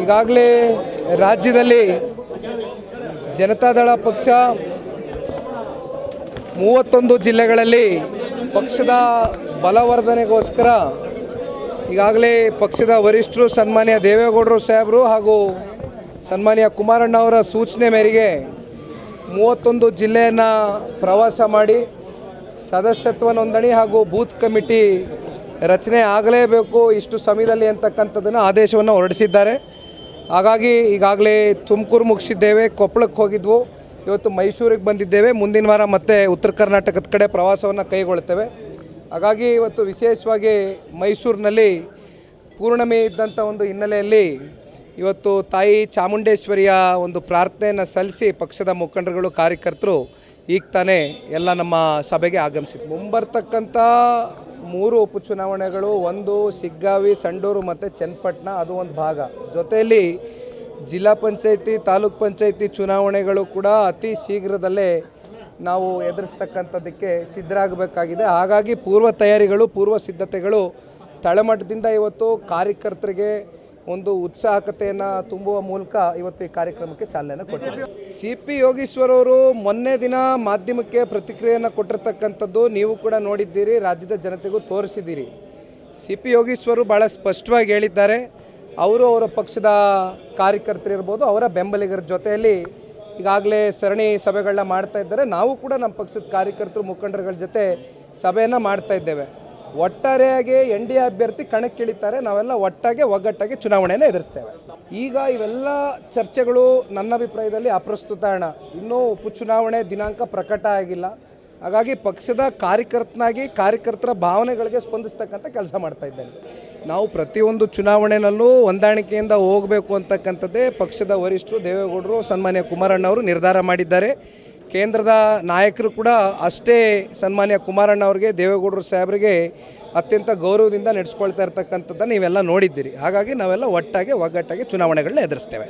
ಈಗಾಗಲೇ ರಾಜ್ಯದಲ್ಲಿ ಜನತಾದಳ ಪಕ್ಷ ಮೂವತ್ತೊಂದು ಜಿಲ್ಲೆಗಳಲ್ಲಿ ಪಕ್ಷದ ಬಲವರ್ಧನೆಗೋಸ್ಕರ ಈಗಾಗಲೇ ಪಕ್ಷದ ವರಿಷ್ಠರು ಸನ್ಮಾನ್ಯ ದೇವೇಗೌಡರು ಸಾಹೇಬರು ಹಾಗೂ ಸನ್ಮಾನ್ಯ ಕುಮಾರಣ್ಣ ಅವರ ಸೂಚನೆ ಮೇರೆಗೆ ಮೂವತ್ತೊಂದು ಜಿಲ್ಲೆಯನ್ನು ಪ್ರವಾಸ ಮಾಡಿ ಸದಸ್ಯತ್ವ ನೋಂದಣಿ ಹಾಗೂ ಬೂತ್ ಕಮಿಟಿ ರಚನೆ ಆಗಲೇಬೇಕು ಇಷ್ಟು ಸಮಯದಲ್ಲಿ ಅಂತಕ್ಕಂಥದ್ದನ್ನು ಆದೇಶವನ್ನು ಹೊರಡಿಸಿದ್ದಾರೆ. ಹಾಗಾಗಿ ಈಗಾಗಲೇ ತುಮಕೂರು ಮುಗಿಸಿದ್ದೇವೆ, ಕೊಪ್ಪಳಕ್ಕೆ ಹೋಗಿದ್ವು. ಇವತ್ತು ಮೈಸೂರಿಗೆ ಬಂದಿದ್ದೇವೆ. ಮುಂದಿನ ವಾರ ಮತ್ತೆ ಉತ್ತರ ಕರ್ನಾಟಕದ ಕಡೆ ಪ್ರವಾಸವನ್ನು ಕೈಗೊಳ್ತೇವೆ ಹಾಗಾಗಿ ಇವತ್ತು ವಿಶೇಷವಾಗಿ ಮೈಸೂರಿನಲ್ಲಿ ಪೂರ್ಣಮಿ ಇದ್ದಂಥ ಒಂದು ಹಿನ್ನೆಲೆಯಲ್ಲಿ ಇವತ್ತು ತಾಯಿ ಚಾಮುಂಡೇಶ್ವರಿಯ ಒಂದು ಪ್ರಾರ್ಥನೆಯನ್ನು ಸಲ್ಲಿಸಿ ಪಕ್ಷದ ಮುಖಂಡರುಗಳು, ಕಾರ್ಯಕರ್ತರು ಈಗ ತಾನೇ ಎಲ್ಲ ನಮ್ಮ ಸಭೆಗೆ ಆಗಮಿಸಿದ್ರು. ಮುಂಬರ್ತಕ್ಕಂಥ ಮೂರು ಉಪಚುನಾವಣೆಗಳು, ಒಂದು ಸಿಗ್ಗಾವಿ ಸಂಡೂರು ಮತ್ತು ಚನ್ನಪಟ್ಟಣ, ಅದು ಒಂದು ಭಾಗ. ಜೊತೆಯಲ್ಲಿ ಜಿಲ್ಲಾ ಪಂಚಾಯತಿ, ತಾಲೂಕ್ ಪಂಚಾಯತಿ ಚುನಾವಣೆಗಳು ಕೂಡ ಅತಿ ಶೀಘ್ರದಲ್ಲೇ ನಾವು ಎದುರಿಸ್ತಕ್ಕಂಥದ್ದಕ್ಕೆ ಸಿದ್ಧರಾಗಬೇಕಾಗಿದೆ. ಹಾಗಾಗಿ ಪೂರ್ವ ತಯಾರಿಗಳು, ಪೂರ್ವ ಸಿದ್ಧತೆಗಳು ತಳಮಟ್ಟದಿಂದ ಇವತ್ತು ಕಾರ್ಯಕರ್ತರಿಗೆ ಒಂದು ಉತ್ಸಾಹಕತೆಯನ್ನು ತುಂಬುವ ಮೂಲಕ ಇವತ್ತು ಈ ಕಾರ್ಯಕ್ರಮಕ್ಕೆ ಚಾಲನೆಯನ್ನು ಕೊಟ್ಟಿದ್ದಾರೆ. ಸಿ ಪಿ ಯೋಗೀಶ್ವರ್ ಅವರು ಮೊನ್ನೆ ದಿನ ಮಾಧ್ಯಮಕ್ಕೆ ಪ್ರತಿಕ್ರಿಯೆಯನ್ನು ಕೊಟ್ಟಿರ್ತಕ್ಕಂಥದ್ದು ನೀವು ಕೂಡ ನೋಡಿದ್ದೀರಿ, ರಾಜ್ಯದ ಜನತೆಗೂ ತೋರಿಸಿದ್ದೀರಿ. ಸಿ ಪಿ ಯೋಗೀಶ್ವರು ಭಾಳ ಸ್ಪಷ್ಟವಾಗಿ ಹೇಳಿದ್ದಾರೆ. ಅವರು ಅವರ ಪಕ್ಷದ ಕಾರ್ಯಕರ್ತರಿರ್ಬೋದು, ಅವರ ಬೆಂಬಲಿಗರ ಜೊತೆಯಲ್ಲಿ ಈಗಾಗಲೇ ಸರಣಿ ಸಭೆಗಳನ್ನ ಮಾಡ್ತಾ ಇದ್ದಾರೆ. ನಾವು ಕೂಡ ನಮ್ಮ ಪಕ್ಷದ ಕಾರ್ಯಕರ್ತರು, ಮುಖಂಡರುಗಳ ಜೊತೆ ಸಭೆಯನ್ನು ಮಾಡ್ತಾ ಇದ್ದೇವೆ. ಒಟ್ಟಾರೆಯಾಗಿ ಎನ್ ಡಿ ಎ ಅಭ್ಯರ್ಥಿ ಕಣಕ್ಕಿಳಿತಾರೆ, ನಾವೆಲ್ಲ ಒಟ್ಟಾಗಿ ಒಗ್ಗಟ್ಟಾಗಿ ಚುನಾವಣೆಯನ್ನು ಎದುರಿಸ್ತೇವೆ. ಈಗ ಇವೆಲ್ಲ ಚರ್ಚೆಗಳು ನನ್ನ ಅಭಿಪ್ರಾಯದಲ್ಲಿ ಅಪ್ರಸ್ತುತ ಹಣ ಇನ್ನೂ ಉಪಚುನಾವಣೆ ದಿನಾಂಕ ಪ್ರಕಟ ಆಗಿಲ್ಲ. ಹಾಗಾಗಿ ಪಕ್ಷದ ಕಾರ್ಯಕರ್ತನಾಗಿ ಕಾರ್ಯಕರ್ತರ ಭಾವನೆಗಳಿಗೆ ಸ್ಪಂದಿಸ್ತಕ್ಕಂಥ ಕೆಲಸ ಮಾಡ್ತಾ ಇದ್ದೇನೆ. ನಾವು ಪ್ರತಿಯೊಂದು ಚುನಾವಣೆಯಲ್ಲೂ ಹೊಂದಾಣಿಕೆಯಿಂದ ಹೋಗಬೇಕು ಅಂತಕ್ಕಂಥದ್ದೇ ಪಕ್ಷದ ವರಿಷ್ಠರು ದೇವೇಗೌಡರು, ಸನ್ಮಾನ್ಯ ಕುಮಾರಣ್ಣವರು ನಿರ್ಧಾರ ಮಾಡಿದ್ದಾರೆ. ಕೇಂದ್ರದ ನಾಯಕರು ಕೂಡ ಅಷ್ಟೇ ಸನ್ಮಾನ್ಯ ಕುಮಾರಣ್ಣ ಅವರಿಗೆ, ದೇವೇಗೌಡರು ಸಾಹೇಬರಿಗೆ ಅತ್ಯಂತ ಗೌರವದಿಂದ ನಡೆಸ್ಕೊಳ್ತಾ ಇರ್ತಕ್ಕಂಥದ್ದನ್ನು ನೀವೆಲ್ಲ ನೋಡಿದ್ದೀರಿ. ಹಾಗಾಗಿ ನಾವೆಲ್ಲ ಒಟ್ಟಾಗಿ, ಒಗ್ಗಟ್ಟಾಗಿ ಚುನಾವಣೆಗಳನ್ನ ಎದುರಿಸ್ತೇವೆ.